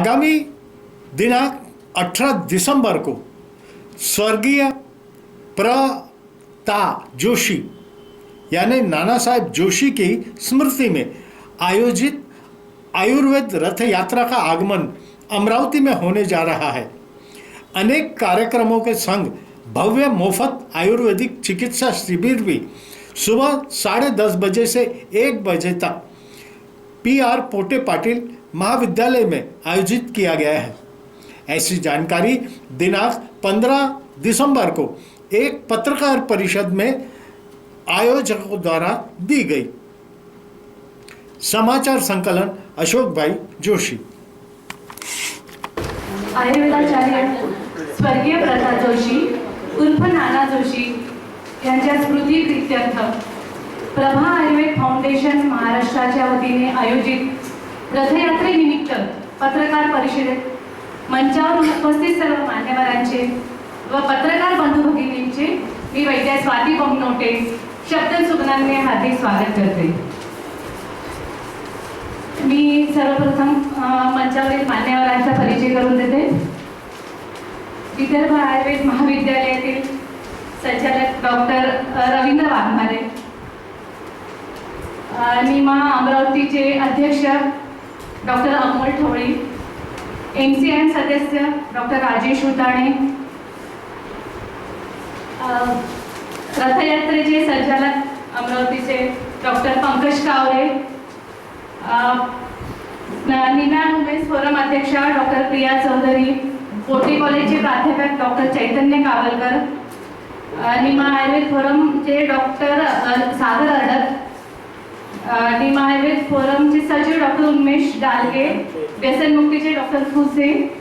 आगामी दिनांक 18 दिसंबर को स्वर्गीय प्रता जोशी, यानी नाना साहेब जोशी की स्मृति में आयोजित आयुर्वेद रथ यात्रा का आगमन अमरावती में होने जा रहा है। अनेक कार्यक्रमों के संग भव्य मुफ़्त आयुर्वेदिक चिकित्सा शिविर भी सुबह साढ़े दस बजे से एक बजे तक। पी आर पोटे पाटिल महाविद्यालय में आयोजित किया गया है। ऐसी जानकारी दिनांक 15 दिसंबर को एक पत्रकार परिषद में आयोजकों द्वारा दी गई। समाचार संकलन अशोक भाई जोशी। आयुर्वेदाचार्य स्वर्गीय प्रसाद जोशी, उर्फ़ नाना जोशी यांच्या स्मृती प्रभा आयुर्वेद फाउंडेशन महाराष्ट्राच्या वतीने आयोजित रथयात्रेनिमित्त पत्रकार परिषदेत मंचावर उपस्थित सर्व मान्यवरांचे व पत्रकार बंधू भगिनींचे मी वैद्य स्वाती बोमनोटे शब्द सुगनांनी हार्दिक स्वागत करते. मी सर्वप्रथम मंचावरील मान्यवरांचा परिचय करून देते. विदर्भ आयुर्वेद महाविद्यालयातील संचालक डॉक्टर रवींद्र वाघमारे. निमा अमरावतीचे अध्यक्ष doctor Amol Thole M C M सदस्य डॉक्टर राजेश उताणे रथयात्रेचे संचालक अमरावतीचे doctor Pankaj Kaware NIMA women's forum अध्यक्षा डॉक्टर प्रिया चौधरी पोटी कॉलेजचे प्राध्यापक डॉक्टर चैतन्य कावलकर निमा आयुर्वेद फोरमचे डॉक्टर सागर अडक अ, आयुर्वेद फोरमचे सचिव डॉक्टर उमेश डालगे व्यसनमुक्तीचे डॉक्टर फुसे.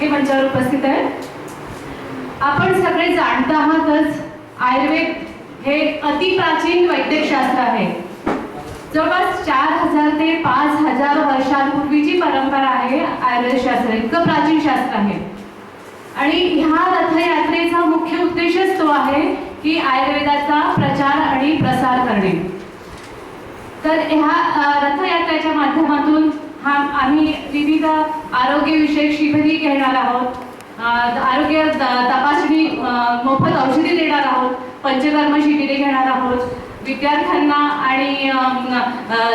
हे मंचावर उपस्थित आहेत. आपण सगळे जाणत आहातच आयुर्वेद हे अतिप्राचीन वैद्यकशास्त्र आहे. जवळपास चार हजार ते पाच हजार वर्षांपूर्वीची परंपरा आहे आयुर्वेद शास्त्र. इतकं प्राचीन शास्त्र आहे. आणि ह्या रथयात्रेचा मुख्य उद्देशच तो आहे की आयुर्वेदाचा प्रचार आणि प्रसार करणे. तर ह्या रथयात्रेच्या माध्यमातून हा आम्ही विविध आरोग्यविषयक शिबिरी घेणार आहोत. आरोग्य तपासणी मोफत औषधी देणार आहोत. पंचकर्म शिबिरे घेणार आहोत. विद्यार्थ्यांना आणि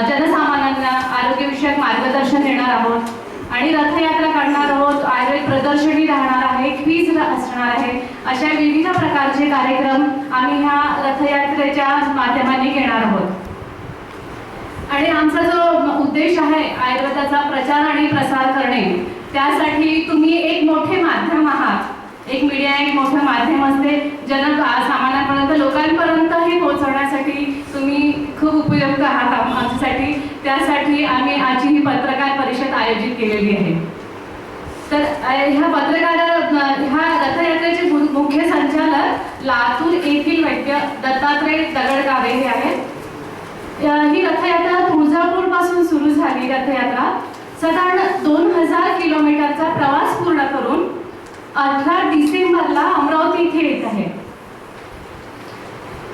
जनसामान्यांना आरोग्यविषयक मार्गदर्शन देणार आहोत. आणि रथयात्रा काढणार आहोत. आयुर्वेद प्रदर्शनी राहणार आहे क्वीज असणार आहे. अशा विविध प्रकारचे कार्यक्रम आम्ही ह्या रथयात्रेच्या माध्यमाने घेणार आहोत. आणि आमचा जो उद्देश आहे आयुर्वेदाचा प्रचार आणि प्रसार करणे त्यासाठी तुम्ही एक मोठे माध्यम आहात. एक मीडिया एक मोठं माध्यम असते जन सामान्यांपर्यंत लोकांपर्यंत हे पोहोचवण्यासाठी तुम्ही खूप उपयुक्त आहात आम- त्यासाठी आम्ही आजची ही पत्रकार परिषद आयोजित केलेली आहे. तर ह्या पत्रकार ह्या रथयात्रेचे मु- मुख्य संचालक लातूर येथील वैद्य दत्तात्रय दगडगावे हे आहेत. ही रथयात्रा तुळजापूरपासून सुरू झाली रथयात्रा. साधारण दोन हजार किलोमीटरचा प्रवास पूर्ण करून अठरा डिसेंबरला अमरावती इथे येत आहे.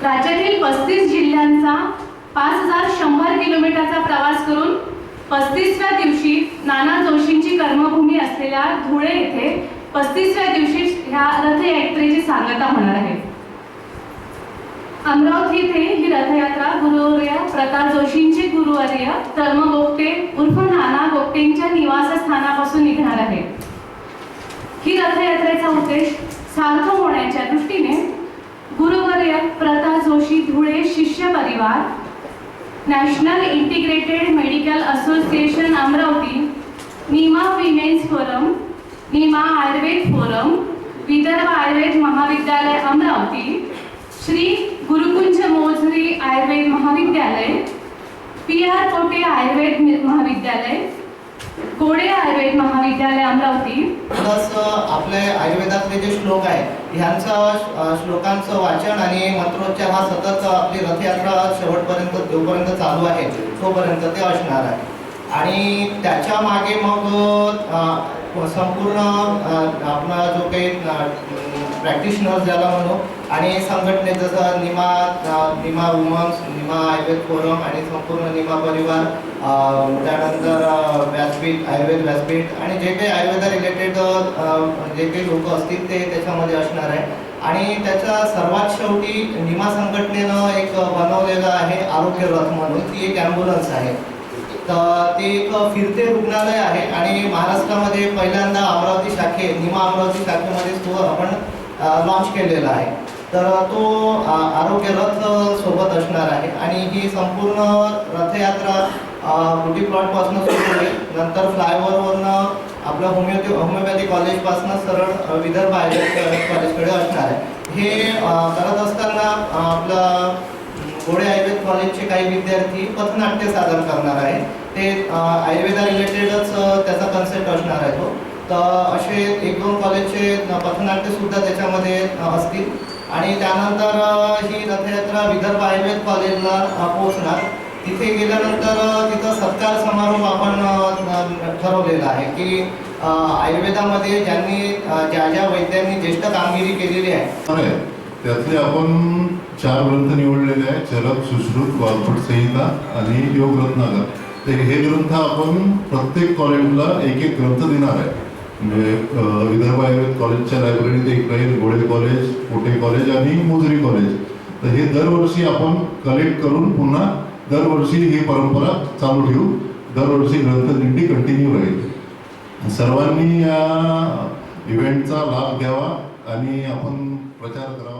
राज्यातील पस्तीस जिल्ह्यांचा पाच हजार शंभर किलोमीटरचा प्रवास करून पस्तीसव्या दिवशी नाना जोशींची कर्मभूमी असलेल्या धुळे येथे पस्तीसव्या दिवशी ह्या रथयात्रेची सांगता होणार आहे. अमरावती येथे ही रथयात्रा गुरुवर्य प्रताप जोशींचे गुरुवर्य धर्म गोपटे उर्फ नाना गोपटेंच्या निवासस्थानापासून निघणार आहे. ही रथयात्रेचा उद्देश सार्थ होण्याच्या दृष्टीने गुरुवर्य प्रताप जोशी धुळे शिष्य परिवार national integrated medical association Amravati NIMA women's forum NIMA Ayurveda forum Vidarbha Ayurveda महाविद्यालय अमरावती श्री गुरुकुंज मोझरी आयुर्वेद महाविद्यालय पी आर कोटे आयुर्वेद महाविद्यालय कोडे आयुर्वेद महाविद्यालय अमरावती. प्लस आपले आयुर्वेदातले जे श्लोक आहे ह्यांचं श्लोकांचं वाचन आणि मंत्रोच्चार हा सतत आपली रथयात्रा शेवटपर्यंत जोपर्यंत चालू आहे तोपर्यंत ते असणार आहे. आणि त्याच्यामागे मग संपूर्ण आपला जो काही प्रॅक्टिशनर्स ज्याला म्हणू आणि संघटनेत जसं निमा निमा वुमन्स निमा आयुर्वेद फोरम आणि संपूर्ण निमा परिवार त्यानंतर व्यासपीठ आयुर्वेद व्यासपीठ आणि जे काही आयुर्वेदा रिलेटेड जे काही लोक असतील ते त्याच्यामध्ये असणार आहे. आणि त्याच्या सर्वात शेवटी निमा संघटनेनं एक बनवलेलं आहे आरोग्य रथ म्हणून ती एक ॲम्ब्युलन्स आहे. तर ते एक फिरते रुग्णालय आहे आणि महाराष्ट्रामध्ये पहिल्यांदा अमरावती शाखे निमा अमरावती शाखेमध्ये तो आपण लॉन्च केलेला आहे. तर तो आरोग्य रथ सोबत असणार आहे आणि ही संपूर्ण रथयात्रा ब्युटी प्लॉटपासून सुरू होईल. नंतर फ्लायओव्हरवरनं आपलं होमिओपॅथी होमिओपॅथी कॉलेजपासून सरळ विदर्भ आयुर्वेद कॉलेजकडे असणार आहे. हे करत असताना आपलं गोडे आयुर्वेद कॉलेजचे काही विद्यार्थी पथनाट्य सादर करणार आहेत. ते आयुर्वेदा रिलेटेडच त्याचा कन्सेप्ट असणार आहे तो. तर असे एक दोन कॉलेजचे पथनाट्यसुद्धा त्याच्यामध्ये असतील. आणि त्यानंतर ही रथयात्रा विदर्भ आयुर्वेद कॉलेजला पोहोचणार. तिथे गेल्यानंतर तिथं सत्कार समारोह आपण ठरवलेला आहे की आयुर्वेदामध्ये ज्यांनी ज्या ज्या वैद्यांनी ज्येष्ठ कामगिरी केलेली आहे. त्यातले आपण चार ग्रंथ निवडलेले आहेत. चरक सुश्रुत वारपट संहिता आणि योग तर हे ग्रंथ आपण प्रत्येक कॉलेजला एक एक ग्रंथ देणार आहे. म्हणजे विदर्भ आयुर्वेद कॉलेजच्या लायब्ररीत एक राहील घोडे कॉलेज कोटे कॉलेज आणि मोजरी कॉलेज. तर हे दरवर्षी आपण कलेक्ट करून पुन्हा दरवर्षी ही परंपरा चालू ठेवू. दरवर्षी ग्रंथ दिंडी कंटिन्यू राहील. सर्वांनी या इव्हेंटचा लाभ घ्यावा आणि आपण प्रचार करावा.